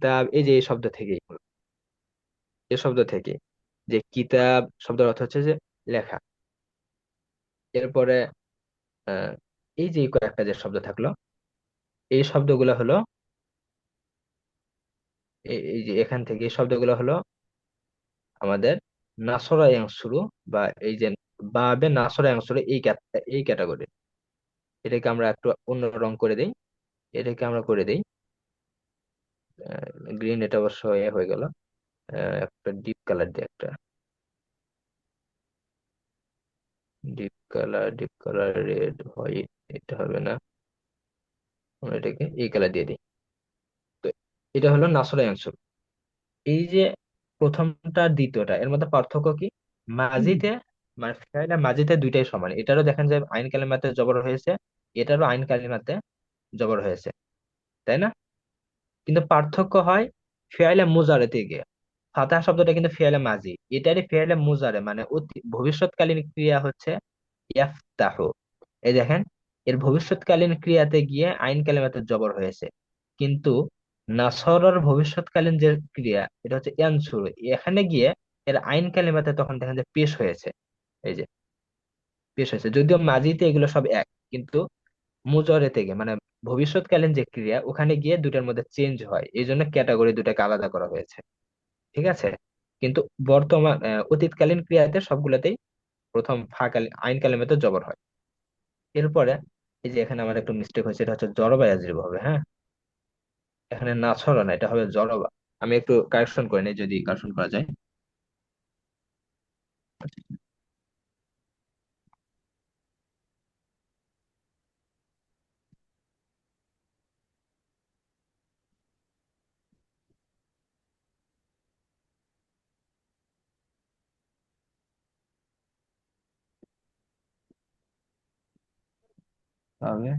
কিতাব, এই যে এই শব্দ হলো এই শব্দ থেকে যে কিতাব শব্দের অর্থ হচ্ছে যে লেখা। এরপরে এই যে কয়েকটা যে শব্দ থাকল, এই শব্দগুলো হলো এই এই যে এখান থেকে এই শব্দগুলো হলো আমাদের নাসরা শুরু বা এই যে বাবে নাসরা শুরু এই এই ক্যাটাগরি। এটাকে আমরা একটু অন্য রং করে দেই। এটাকে আমরা করে দেই গ্রিন এটা অবশ্য এ হয়ে গেল। একটা ডিপ কালার দিয়ে একটা। Deep colour deep colour red white এটা হবে না। আমরা এটাকে এই কালার দিয়ে দিই। তো এটা হলো নাসরা শুরু এই যে প্রথমটা, দ্বিতীয়টা, এর মধ্যে পার্থক্য কি? মাঝিতে মানে ফেয়াইলা মাজিতে দুইটাই সমান। এটারও দেখেন যে আইন কালিমাতে জবর হয়েছে, এটারও আইন কালিমাতে জবর হয়েছে। তাই না? কিন্তু পার্থক্য হয় ফেয়াইলা মুজারেতে গিয়ে ফাতাহ শব্দটা কিন্তু ফেয়াইলা মাজি। এটারই ফেয়াইলা মুজারে মানে অতি ভবিষ্যৎকালীন ক্রিয়া হচ্ছে ইয়াফতাহু। এই দেখেন, এর ভবিষ্যৎকালীন ক্রিয়াতে গিয়ে আইন কালিমাতে জবর হয়েছে। কিন্তু নাসরর ভবিষ্যৎকালীন যে ক্রিয়া, এটা হচ্ছে ইয়ানসুর। এখানে গিয়ে এর আইন কালিমাতে তখন দেখেন যে পেশ হয়েছে। এই যে, পেশ হয়েছে। যদিও মাজিতে এগুলো সব এক, কিন্তু মুজরে থেকে মানে ভবিষ্যৎকালীন যে ক্রিয়া ওখানে গিয়ে দুটার মধ্যে চেঞ্জ হয়। এই জন্য ক্যাটাগরি দুটাকে আলাদা করা হয়েছে। ঠিক আছে? কিন্তু বর্তমান আহ, অতীতকালীন ক্রিয়াতে সবগুলাতেই প্রথম ফা কালি আইন কালিমাতে জবর হয়। এরপরে এই যে এখানে আমার একটু মিস্টেক হয়েছে এটা হচ্ছে জড়বা ইয়াজরিব হবে হ্যাঁ? এখানে না এটা হবে জড়বা আমি একটু কারেকশন করে নিই যদি কারেকশন করা যায়। তাহলে?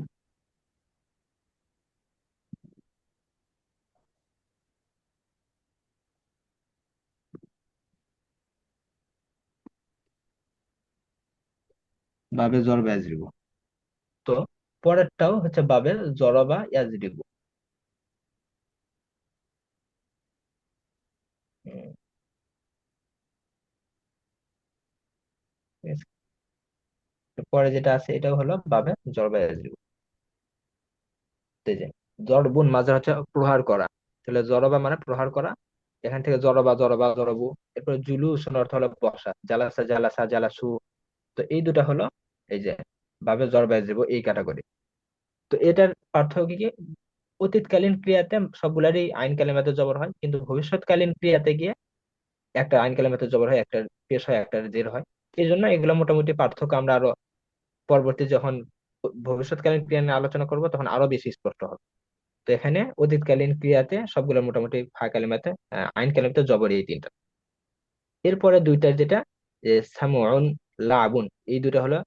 বাবে জ্বর ইয়াজরিব তো পরেরটাও হচ্ছে বাবে জড়বা ইয়াজরিব হুম, ঠিক আছে? তো পরে যেটা আছে এটাও হলো বাবে জড়বা ইয়াজরিব এই যে জড়বুন মাঝে হচ্ছে প্রহার করা। তাহলে জড়বা মানে প্রহার করা। এখান থেকে জড়বা জড়বা, জড়বু। এরপর জুলুস অর্থ হলো বসা। জালাসা জালাসা, জালাসু। তো এই দুটা হলো এই যে বাবে জড়বা ইয়াজরিব এই ক্যাটাগরি। তো এটার পার্থক্য কি অতীতকালীন ক্রিয়াতে সবগুলারই আইন কালিমাতে জবর হয়। কিন্তু ভবিষ্যৎকালীন ক্রিয়াতে গিয়ে একটা আইন কালিমাতে জবর হয়, একটা পেশ হয়, একটা জের হয়। এই জন্য এগুলো মোটামুটি পার্থক্য আমরা আরও পরবর্তী যখন ভবিষ্যৎকালীন ক্রিয়া নিয়ে আলোচনা করব, তখন আরও বেশি স্পষ্ট হবে। তো এখানে অতীতকালীন ক্রিয়াতে সবগুলো মোটামুটি ফা কালিমাতে আইন কালিমাতে জবর এই তিনটা। এরপরে দুইটা যেটা সামুন লাবুন এই দুটো হলো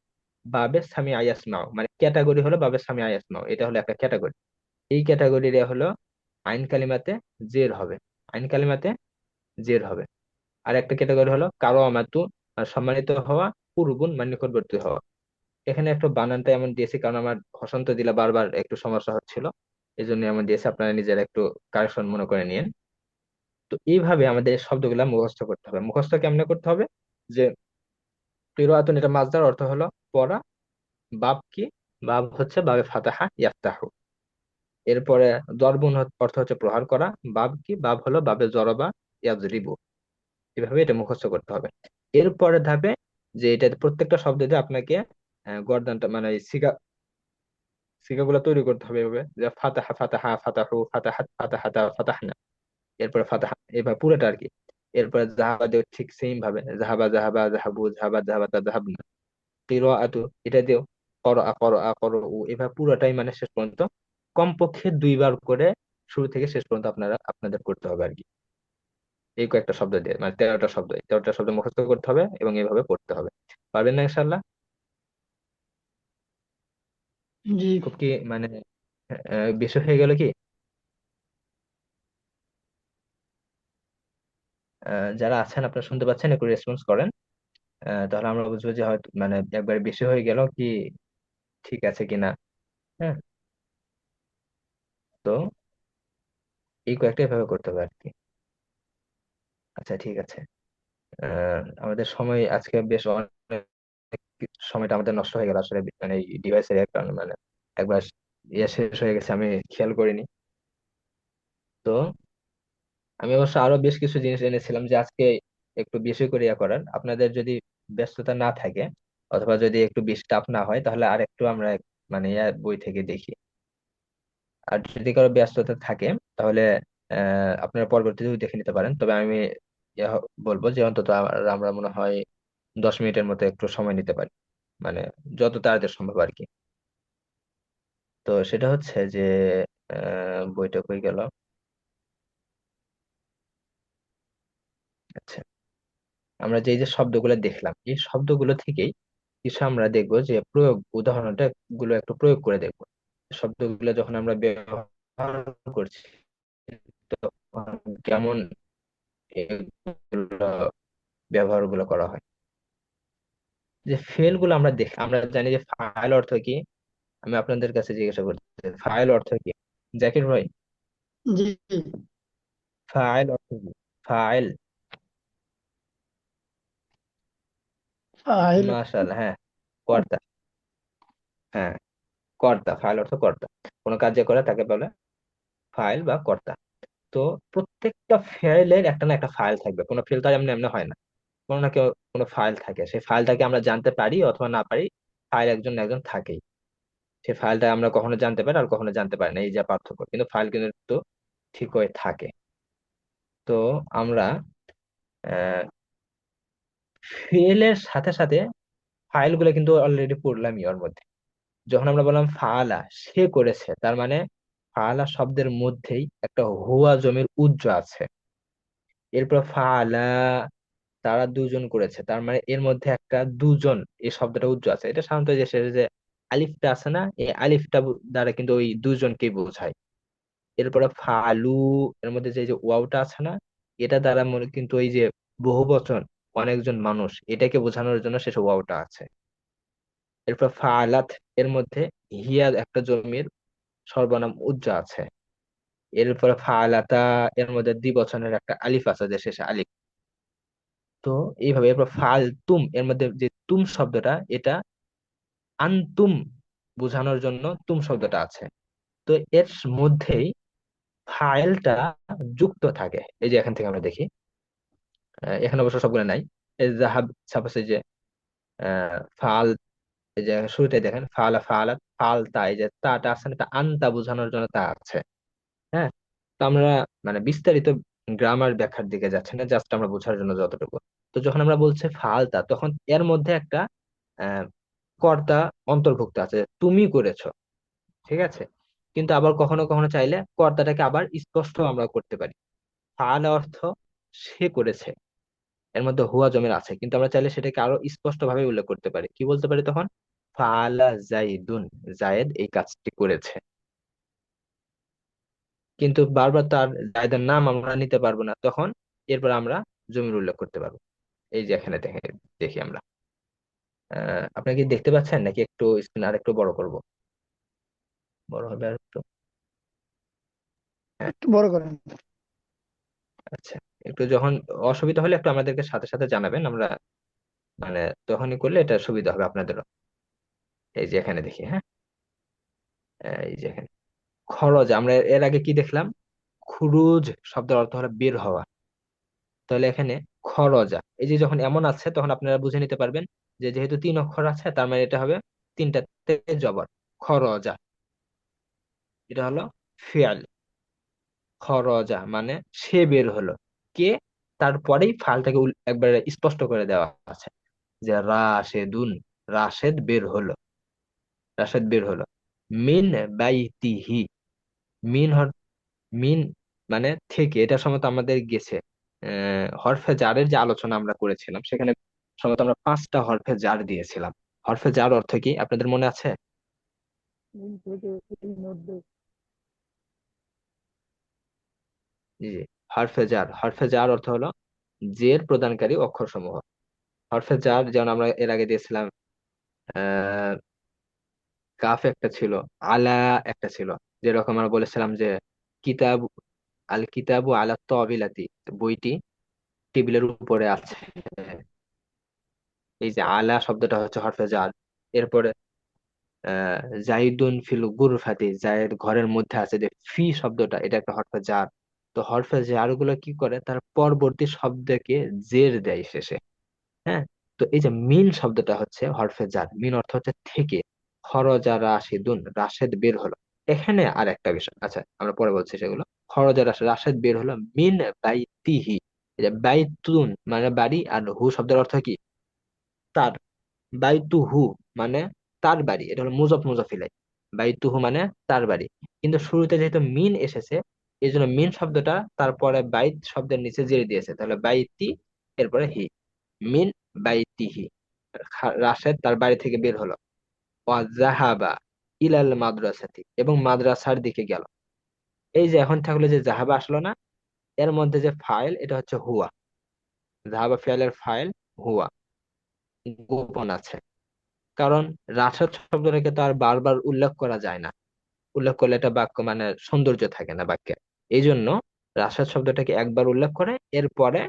বাবে সামি আয়াসমাও মানে ক্যাটাগরি হলো বাবে সামি আয়াসমাও এটা হলো একটা ক্যাটাগরি। এই ক্যাটাগরির হলো আইন কালিমাতে জের হবে, আইন কালিমাতে জের হবে। আর একটা ক্যাটাগরি হলো কারও আমাতু সম্মানিত হওয়া পূর্বগুণ মানে নিকটবর্তী হওয়া। এখানে একটু বানানটা এমন দিয়েছি, কারণ আমার হসন্ত দিলা বারবার একটু সমস্যা হচ্ছিল। এই জন্য এমন দিয়েছি, আপনারা নিজেরা একটু কারেকশন মনে করে নিন তো এইভাবে আমাদের শব্দগুলা মুখস্থ করতে হবে। মুখস্থ কেমনে করতে হবে? যে কিরাআতুন এটা মাসদার অর্থ হলো পড়া বাব কি? বাব হচ্ছে বাবে ফাতাহা ইয়াফতাহু। এরপরে দরবুন অর্থ হচ্ছে প্রহার করা বাব কি? বাব হলো বাবে জরবা ইয়াজরিবু। এভাবে এটা মুখস্থ করতে হবে। এরপরে ধাপে যে এটা প্রত্যেকটা শব্দ দিয়ে আপনাকে গর্দানটা মানে সিগা, সিগাগুলো তৈরি করতে হবে এভাবে। যে ফাতাহা ফাতাহা, ফাতাহু ফাতাহাত ফাতাহাতা, ফাতাহনা। এরপরে ফাতাহা এভাবে পুরোটা আর কি। এরপরে জাহাবা দেও ঠিক সেম ভাবে। জাহাবা জাহাবা জাহাবু জাহাবা জাহাবাতা জাহাবনা কিরাআতু, এটা দিও। করআ করআ, করউ এভাবে পুরোটাই মানে শেষ পর্যন্ত। কমপক্ষে দুইবার করে শুরু থেকে শেষ পর্যন্ত আপনারা, আপনাদের করতে হবে আর কি। এই কয়েকটা শব্দ দিয়ে মানে তেরোটা শব্দ। তেরোটা শব্দ মুখস্থ করতে হবে এবং এইভাবে পড়তে হবে। পারবেন না ইনশাল্লাহ জি। খুব কি মানে বেশি হয়ে গেল কি? আহ, যারা আছেন আপনারা শুনতে পাচ্ছেন একটু রেসপন্স করেন। আহ, তাহলে আমরা বুঝব যে হয়তো মানে একবার বেশি হয়ে গেল কি ঠিক আছে কিনা। হ্যাঁ। তো এই কয়েকটা এভাবে করতে হবে আর কি আচ্ছা ঠিক আছে। আহ আমাদের সময় আজকে বেশ অনেক সময়টা আমাদের নষ্ট হয়ে গেল আসলে মানে এই ডিভাইসের কারণে মানে একবার ইয়ে শেষ হয়ে গেছে, আমি খেয়াল করিনি। তো আমি অবশ্য আরও বেশ কিছু জিনিস এনেছিলাম যে আজকে একটু বেশি করে ইয়ে করার। আপনাদের যদি ব্যস্ততা না থাকে অথবা যদি একটু বেশি টাফ না হয়, তাহলে আর একটু আমরা মানে ইয়া বই থেকে দেখি। আর যদি কারও ব্যস্ততা থাকে, তাহলে, আহ, আপনারা পরবর্তীতেও দেখে নিতে পারেন। তবে আমি ইয়া বলব যে অন্তত আমরা মনে হয় দশ মিনিটের মতো একটু সময় নিতে পারি। মানে যত তাড়াতাড়ি সম্ভব আর কি। তো সেটা হচ্ছে যে বইটা কই গেল? আচ্ছা। আমরা যে যে শব্দগুলো দেখলাম, এই শব্দগুলো থেকেই কিছু আমরা দেখব যে, প্রয়োগ উদাহরণটা গুলো একটু প্রয়োগ করে দেখব। শব্দগুলো যখন আমরা ব্যবহার করছি কেমন ব্যবহারগুলো করা হয়। যে ফেলগুলো আমরা দেখ আমরা জানি যে ফাইল অর্থ কি? আমি আপনাদের কাছে জিজ্ঞাসা করছি ফাইল অর্থ কি? জাকির ভাই? জি। ফাইল অর্থ কি? ফাইল ফাইল মাশাআল্লাহ হ্যাঁ কর্তা। হ্যাঁ কর্তা ফাইল অর্থ কর্তা। কোনো কাজ যে করে তাকে বলে ফাইল বা কর্তা। তো প্রত্যেকটা ফাইলের একটা না একটা ফাইল থাকবে কোনো ফাইল তো আর এমনি এমনি হয় না। কোনো না কেউ, কোনো ফাইল থাকে। সেই ফাইলটাকে আমরা জানতে পারি অথবা না পারি ফাইল একজন একজন থাকেই। সেই ফাইলটা আমরা কখনো জানতে পারি আর কখনো জানতে পারি না, এই যা পার্থক্য। কিন্তু ফাইল কিন্তু ঠিক হয়ে থাকে। তো আমরা ফেলের সাথে সাথে ফাইলগুলো কিন্তু অলরেডি পড়লাম ওর মধ্যে। যখন আমরা বললাম ফালা, সে করেছে, তার মানে ফালা শব্দের মধ্যেই একটা হুয়া জমির উজ্জ আছে। এরপর ফাআলা তারা দুজন করেছে। তার মানে এর মধ্যে একটা দুজন এই শব্দটা উজ্জ আছে। এটা সাধারণত যে শেষে যে আলিফটা আছে না, এই আলিফটা দ্বারা কিন্তু ওই দুজনকে বোঝায়। এরপরে ফালু এর মধ্যে যে যে ওয়াওটা আছে না, এটা দ্বারা মনে কিন্তু ওই যে বহু বহুবচন অনেকজন মানুষ, এটাকে বোঝানোর জন্য শেষে ওয়াওটা আছে। এরপর ফালাত এর মধ্যে হিয়া একটা জমির সর্বনাম উজ্জা আছে। এরপরে ফালাতা এর মধ্যে দ্বিবচনের একটা আলিফ আছে যে শেষে আলিফ। তো এইভাবে এরপর ফাল তুম, এর মধ্যে যে তুম শব্দটা, এটা আনতুম বোঝানোর জন্য তুম শব্দটা আছে। তো এর মধ্যেই ফাইলটা যুক্ত থাকে। এই যে এখান থেকে আমরা দেখি। এখানে অবশ্য সবগুলো নাই। জাহাব সাপোজ যে ফাল, এই যে শুরুতে দেখেন, ফালা ফালাত ফালতা এই যে তাটা আছে না, তা আনতা বোঝানোর জন্য তা আছে। হ্যাঁ? তো আমরা মানে বিস্তারিত গ্রামার ব্যাখ্যার দিকে যাচ্ছি না জাস্ট আমরা বোঝার জন্য যতটুকু। তো যখন আমরা বলছি ফালতা, তখন এর মধ্যে একটা কর্তা অন্তর্ভুক্ত আছে, তুমি করেছ, ঠিক আছে? কিন্তু আবার কখনো কখনো চাইলে কর্তাটাকে আবার স্পষ্ট আমরা করতে পারি। ফাল অর্থ সে করেছে, এর মধ্যে হুয়া জমির আছে, কিন্তু আমরা চাইলে সেটাকে আরও স্পষ্ট ভাবে উল্লেখ করতে পারি। কি বলতে পারি তখন? ফালা জাইদুন, জায়েদ এই কাজটি করেছে। কিন্তু বারবার তার জায়দার নাম আমরা নিতে পারব না, তখন এরপর আমরা জমির উল্লেখ করতে পারব। এই যে এখানে দেখে দেখি আমরা। আহ আপনারা কি দেখতে পাচ্ছেন? নাকি একটু স্ক্রিন আর একটু বড় করব? বড় হবে আর একটু? হ্যাঁ। একটু বড় করেন। আচ্ছা একটু যখন অসুবিধা হলে একটু আমাদেরকে সাথে সাথে জানাবেন। আমরা মানে তখনই করলে এটা সুবিধা হবে আপনাদেরও। এই যে এখানে দেখি হ্যাঁ? এই যে এখানে। খরচ আমরা এর আগে কি দেখলাম? খুরুজ শব্দের অর্থ হলো বের হওয়া। তাহলে এখানে খরজা এই যে যখন এমন আছে, তখন আপনারা বুঝে নিতে পারবেন যে যেহেতু তিন অক্ষর আছে, তার মানে এটা হবে তিনটাতে জবর, খরজা। এটা হলো ফিয়াল। খরজা মানে সে বের হলো। কে? তারপরেই ফালটাকে একবারে স্পষ্ট করে দেওয়া আছে যে রাশেদুন, রাশেদ বের হলো। রাশেদ বের হলো। মিন বাইতিহি। মিন মিন মানে থেকে। এটা সম্ভবত আমাদের গেছে। হরফে জারের যে আলোচনা আমরা করেছিলাম, সেখানে সম্ভবত আমরা পাঁচটা হরফে জার দিয়েছিলাম। হরফে জার অর্থ কি? আপনাদের মনে আছে? জি। হরফে জার। হরফে জার অর্থ হলো জের প্রদানকারী অক্ষর সমূহ হরফে জার, যেমন আমরা এর আগে দিয়েছিলাম, আহ, কাফ একটা ছিল, আলা একটা ছিল। যেরকম আমরা বলেছিলাম যে কিতাব আল কিতাবু আলা তাবিলাতি, বইটি টেবিলের উপরে আছে। এই যে আলা শব্দটা হচ্ছে হরফে জার এরপরে আহ জাইদুন ফিল গুরফাতি জায়েদ ঘরের মধ্যে আছে যে ফি শব্দটা, এটা একটা হরফে জার তো হরফে জারগুলো কি করে? তার পরবর্তী শব্দকে জের দেয় শেষে। হ্যাঁ? তো এই যে মিন শব্দটা হচ্ছে হরফে জার মিন অর্থ হচ্ছে থেকে। খরজা রাশিদুন, রাশেদ বের হলো। এখানে আর একটা বিষয়। আচ্ছা আমরা পরে বলছি সেগুলো। খরজা রাশেদ বের হলো মিন বাইতিহি। বাইতুন মানে বাড়ি আর হু শব্দের অর্থ কি? তার। বাইতুহু মানে তার বাড়ি। এটা হলো মুজফ মুজফিলাই। বাইতুহু মানে তার বাড়ি। কিন্তু শুরুতে যেহেতু মিন এসেছে এই জন্য মিন শব্দটা তারপরে বাইত শব্দের নিচে জেরে দিয়েছে। তাহলে বাইতি, এরপরে হি। মিন বাইতিহি। রাশেদ তার বাড়ি থেকে বের হলো। ওয়াজাহাবা ইলাল মাদ্রাসাতি। এবং মাদ্রাসার দিকে গেল। এই যে এখন থাকল যে জাহাবা আসলো না, এর মধ্যে যে ফাইল এটা হচ্ছে হুয়া। জাহাবা ফিয়ালের ফাইল হুয়া। গোপন আছে। কারণ রাশেদ শব্দটাকে তো আর বারবার উল্লেখ করা যায় না। উল্লেখ করলে এটা বাক্য মানে সৌন্দর্য থাকে না বাক্যে। এই জন্য রাশেদ শব্দটাকে একবার উল্লেখ করে, এরপরে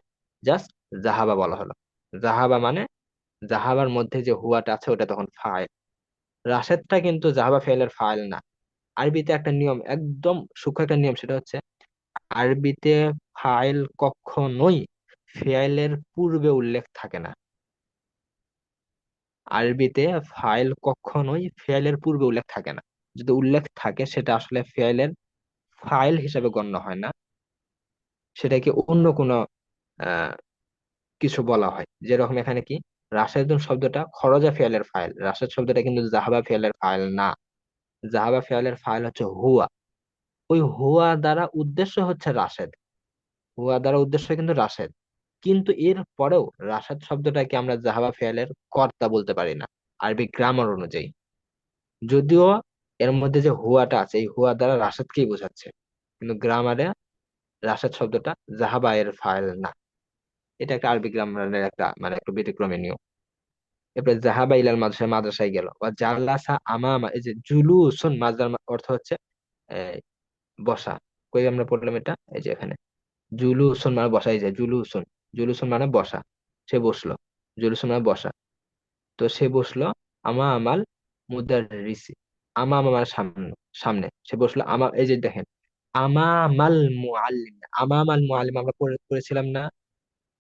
জাস্ট জাহাবা বলা হলো। জাহাবা মানে জাহাবার মধ্যে যে হুয়াটা আছে, ওটা তখন ফাইল রাশেদটা কিন্তু জাহাবা ফেলের ফাইল না। আরবিতে একটা নিয়ম, একদম সূক্ষ্ম একটা নিয়ম, সেটা হচ্ছে আরবিতে ফাইল কখনোই ফেয়ালের পূর্বে উল্লেখ থাকে না। আরবিতে ফাইল কখনোই ফেয়ালের পূর্বে উল্লেখ থাকে না। যদি উল্লেখ থাকে, সেটা আসলে ফেয়ালের ফাইল হিসাবে গণ্য হয় না। সেটাকে অন্য কোনো কিছু বলা হয়। যেরকম এখানে কি? রাশেদুন শব্দটা খরজা ফেয়ালের ফাইল। রাশেদ শব্দটা কিন্তু জাহাবা ফেয়ালের ফাইল না। জাহাবা ফেয়ালের ফাইল হচ্ছে হুয়া। ওই হুয়া দ্বারা উদ্দেশ্য হচ্ছে রাশেদ। হুয়া দ্বারা উদ্দেশ্য কিন্তু রাশেদ। কিন্তু এর পরেও রাশেদ শব্দটাকে আমরা জাহাবা ফেয়ালের কর্তা বলতে পারি না, আরবি গ্রামার অনুযায়ী। যদিও এর মধ্যে যে হুয়াটা আছে, এই হুয়া দ্বারা রাশেদকেই বোঝাচ্ছে। কিন্তু গ্রামারে রাশেদ শব্দটা জাহাবা এর ফাইল না। এটা একটা আরবি গ্রামারের একটা মানে একটু ব্যতিক্রমী নিয়ম এরপরে জাহাবা ইলাল মাদ্রাসায় মাদ্রাসায় গেল। বা জালাসা আমামা, এই যে জুলুসুন মাজদার অর্থ হচ্ছে বসা। কই আমরা পড়লাম এটা? এই যে এখানে। জুলুসুন মানে বসা, এই যে জুলুসুন। জুলুসুন মানে বসা। সে বসল। জুলুসুন মানে বসা। তো সে বসল আমা আমাল মুদাররিসি। আমা আমা মানে সামনে সামনে। সে বসল আমা, এই যে দেখেন। আমামাল মুআল্লিম। আমামাল মুআল্লিম আমরা পড়ে- পড়েছিলাম না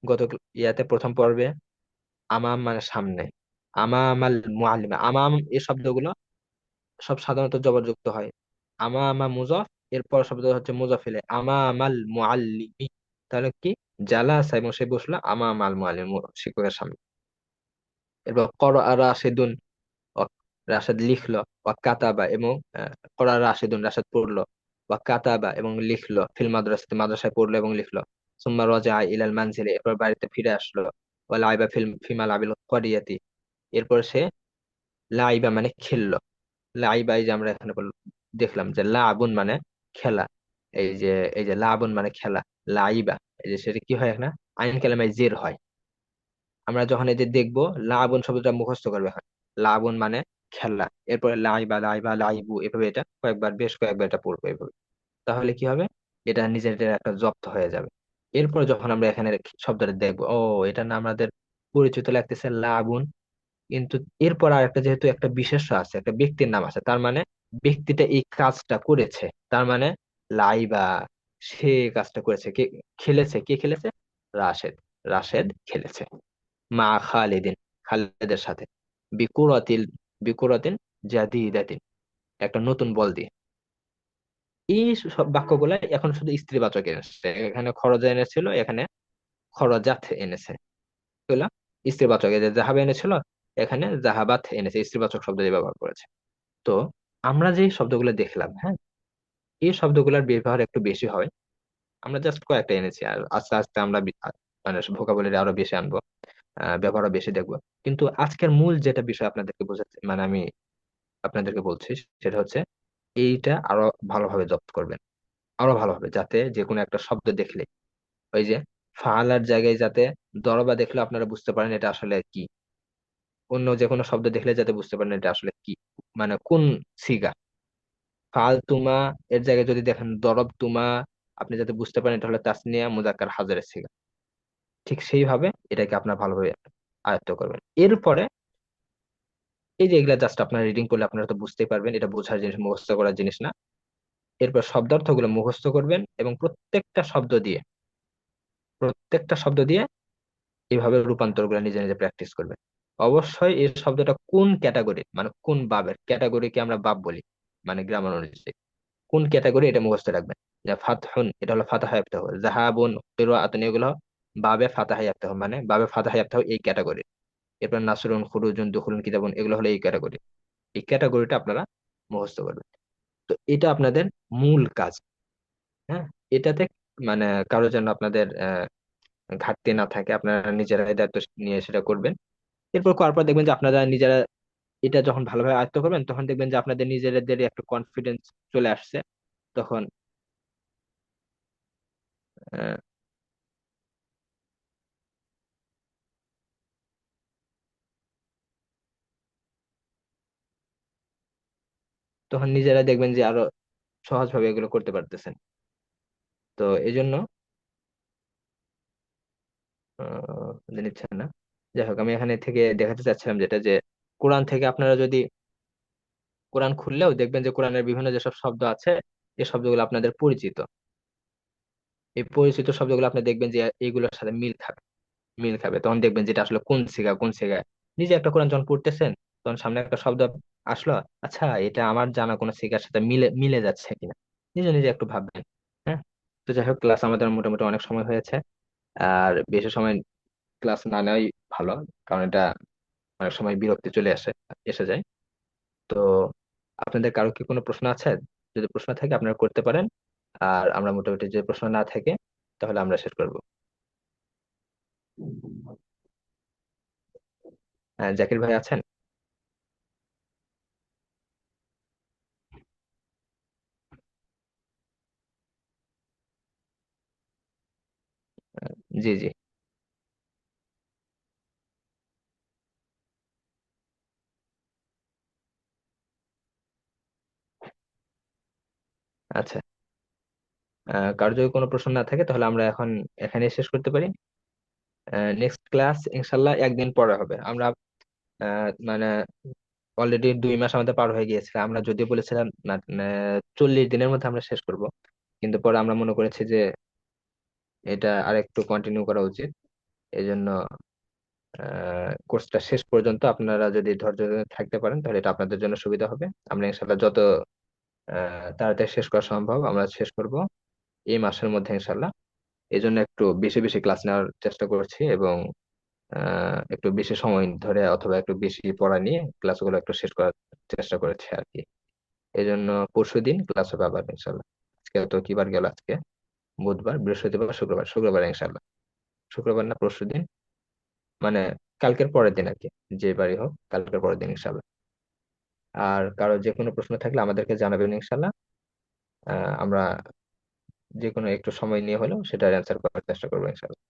গত ইয়াতে প্রথম পর্বে। আমাম মানে সামনে। আমামাল মুআল্লিম আমাম এই শব্দগুলো সব সাধারণত জবরযুক্ত হয়। আমামা মুজাফ, এরপর শব্দ হচ্ছে মুজাফিলে। আমামাল মুআল্লিমি। তাহলে কি? জালাসা এবং সে বসল আমামাল মুআল্লিম শিক্ষকের সামনে। এরপর কর রাশেদুন রাশেদ লিখলো ওয়া কাতাবা এবং করা রাশেদুন, রাশেদ পড়ল ওয়া কাতাবা এবং লিখলো, ফিল মাদ্রাসাতে মাদ্রাসায় পড়ল এবং লিখলো। সুম্মা রাজা ইলাল মানজিলে, এরপর বাড়িতে ফিরে আসলো। ওয়া লাইবা ফিল ফিমাল আবিল করিয়াতি এরপর সে লাইবা মানে খেললো। লাইবা এই যে আমরা এখানে দেখলাম যে লাবুন মানে খেলা। এই যে এই যে লাবুন মানে খেলা, লাইবা। এই যে সেটা কি হয় এখানে আইন কালামায় জের হয়। আমরা যখন এই যে দেখব, লাবুন শব্দটা মুখস্থ করবে এখন। লাবুন মানে খেলা। এরপরে লাইবা লাইবা, লাইবু, এভাবে এটা কয়েকবার, বেশ কয়েকবার এটা পড়ব এভাবে। তাহলে কি হবে? এটা নিজের একটা জব্দ হয়ে যাবে। এরপর যখন আমরা এখানে শব্দটা দেখব, ও, এটা না আমাদের পরিচিত লাগতেছে লাবুন কিন্তু এরপর আর একটা যেহেতু একটা বিশেষ্য আছে, একটা ব্যক্তির নাম আছে, তার মানে ব্যক্তিটা এই কাজটা করেছে, তার মানে লাইবা সে কাজটা করেছে, কে খেলেছে কে খেলেছে? রাশেদ রাশেদ খেলেছে। মা খালিদিন, খালিদের সাথে। বিকুরাতিল, বিকুরাতিন জাদিদাতিন, একটা নতুন বল দিয়ে। এই সব বাক্যগুলো এখন শুধু স্ত্রীবাচক এনেছে। এখানে খরজা এনেছিল, এখানে খরজাত এনেছে। স্ত্রীবাচক যে জাহাবা এনেছিল এখানে জাহাবাত এনেছে, স্ত্রীবাচক শব্দ দিয়ে ব্যবহার করেছে। তো আমরা যে শব্দগুলো দেখলাম হ্যাঁ এই শব্দগুলোর ব্যবহার একটু বেশি হয়। আমরা জাস্ট কয়েকটা এনেছি, আর আস্তে আস্তে আমরা মানে ভোকাবুলারি আরও বেশি আনব ব্যবহারও বেশি দেখব। কিন্তু আজকের মূল যেটা বিষয় আপনাদেরকে বোঝাতে মানে আমি আপনাদেরকে বলছি, সেটা হচ্ছে এইটা আরও ভালোভাবে জব্দ করবেন। আরও ভালোভাবে, যাতে যে কোনো একটা শব্দ দেখলে। ওই যে, ফালার জায়গায় যাতে দরবা দেখলে আপনারা বুঝতে পারেন এটা আসলে কি। অন্য যে কোনো শব্দ দেখলে যাতে বুঝতে পারেন এটা আসলে কি মানে কোন সিগা। ফাল তুমা এর জায়গায় যদি দেখেন, দরব তুমা, আপনি যাতে বুঝতে পারেন এটা হলো তাসনিয়া মুজাক্কার হাজারের সিগা। ঠিক সেইভাবে এটাকে আপনার ভালোভাবে আয়ত্ত করবেন। এরপরে এই যে এগুলা জাস্ট আপনার রিডিং করলে আপনারা তো বুঝতেই পারবেন, এটা বোঝার জিনিস, মুখস্থ করার জিনিস না। এরপর শব্দার্থগুলো মুখস্থ করবেন এবং প্রত্যেকটা শব্দ দিয়ে, প্রত্যেকটা শব্দ দিয়ে এইভাবে রূপান্তর করে নিজে নিজে প্র্যাকটিস করবেন। অবশ্যই এই শব্দটা কোন ক্যাটাগরি মানে কোন বাবের? ক্যাটাগরিকে আমরা বাব বলি মানে গ্রামার অনুযায়ী। কোন ক্যাটাগরি এটা মুখস্থ রাখবেন? ফাতহুন, এটা হলো ফাতাহা ইফতাহ জাহাবুন কিরাআতুন, এগুলো বাবে ফাতাহা ইফতাহ মানে বাবে ফাতাহা ইফতাহ এই ক্যাটাগরি এরপর নাসরুন, খুরুজুন দুখুলুন কিতাবুন, এগুলো হলো এই ক্যাটাগরি এই ক্যাটাগরিটা আপনারা মুখস্থ করবেন। তো এটা আপনাদের মূল কাজ। হ্যাঁ? এটাতে মানে কারও যেন আপনাদের, আহ, ঘাটতি না থাকে, আপনারা নিজেরাই দায়িত্ব নিয়ে সেটা করবেন। এরপর করার পর দেখবেন যে আপনারা নিজেরা এটা যখন ভালোভাবে আয়ত্ত করবেন, তখন দেখবেন যে আপনাদের নিজেদের একটা কনফিডেন্স চলে আসছে। তখন তখন নিজেরা দেখবেন যে আরও সহজভাবে এগুলো করতে পারতেছেন। তো এই জন্য আহ নিচ্ছে না। যাই হোক আমি এখানে থেকে দেখাতে চাচ্ছিলাম যেটা যে, কোরআন থেকে আপনারা যদি কোরআন খুললেও দেখবেন যে কোরআনের বিভিন্ন যেসব শব্দ আছে এই শব্দগুলো আপনাদের পরিচিত। এই পরিচিত শব্দগুলো আপনি দেখবেন যে এইগুলোর সাথে মিল খাবে মিল খাবে। তখন দেখবেন যেটা আসলে কোন সিগা কোন সিগা নিজে একটা কোরআন যখন পড়তেছেন, তখন সামনে একটা শব্দ আসলো আচ্ছা এটা আমার জানা কোনো সিগার সাথে মিলে মিলে যাচ্ছে কিনা? নিজে নিজে একটু ভাববেন হ্যাঁ? তো যাই হোক ক্লাস আমাদের মোটামুটি অনেক সময় হয়েছে। আর বেশি সময় ক্লাস না নেওয়াই ভালো, কারণ এটা অনেক সময় বিরক্তি চলে আসে, এসে যায়। তো আপনাদের কারও কি কোনো প্রশ্ন আছে? যদি প্রশ্ন থাকে আপনারা করতে পারেন। আর আমরা মোটামুটি যে প্রশ্ন না থাকে, তাহলে আমরা শেষ করব। হ্যাঁ জাকির ভাই আছেন? জি জি। আচ্ছা। আহ, কারও যদি কোনো প্রশ্ন না থাকে তাহলে আমরা এখন এখানে শেষ করতে পারি। নেক্সট ক্লাস ইনশাল্লাহ একদিন পরে হবে। আমরা আহ, মানে অলরেডি দুই মাস আমাদের পার হয়ে গিয়েছে আমরা যদিও বলেছিলাম না চল্লিশ দিনের মধ্যে আমরা শেষ করব। কিন্তু পরে আমরা মনে করেছি যে এটা আর একটু কন্টিনিউ করা উচিত। এই জন্য কোর্সটা শেষ পর্যন্ত আপনারা যদি ধৈর্য ধরে থাকতে পারেন তাহলে এটা আপনাদের জন্য সুবিধা হবে। আমরা ইনশাল্লাহ যত তাড়াতাড়ি শেষ করা সম্ভব, আমরা শেষ করব এই মাসের মধ্যে ইনশাল্লাহ এই জন্য একটু বেশি বেশি ক্লাস নেওয়ার চেষ্টা করছি এবং একটু বেশি সময় ধরে অথবা একটু বেশি পড়া নিয়ে ক্লাসগুলো একটু শেষ করার চেষ্টা করেছি আর কি। এই জন্য পরশু দিন ক্লাস হবে আবার ইনশাল্লাহ আজকে তো কি বার গেল আজকে? বুধবার, বৃহস্পতিবার, শুক্রবার শুক্রবার ইনশাল্লাহ শুক্রবার না, পরশু দিন মানে কালকের পরের দিন আর কি, যে বারই হোক, কালকের পরের দিন ইনশাল্লাহ আর কারও যে কোনো প্রশ্ন থাকলে আমাদেরকে জানাবেন ইনশাল্লাহ আমরা যে কোনো একটু সময় নিয়ে হলেও সেটার অ্যান্সার করার চেষ্টা করব ইনশাল্লাহ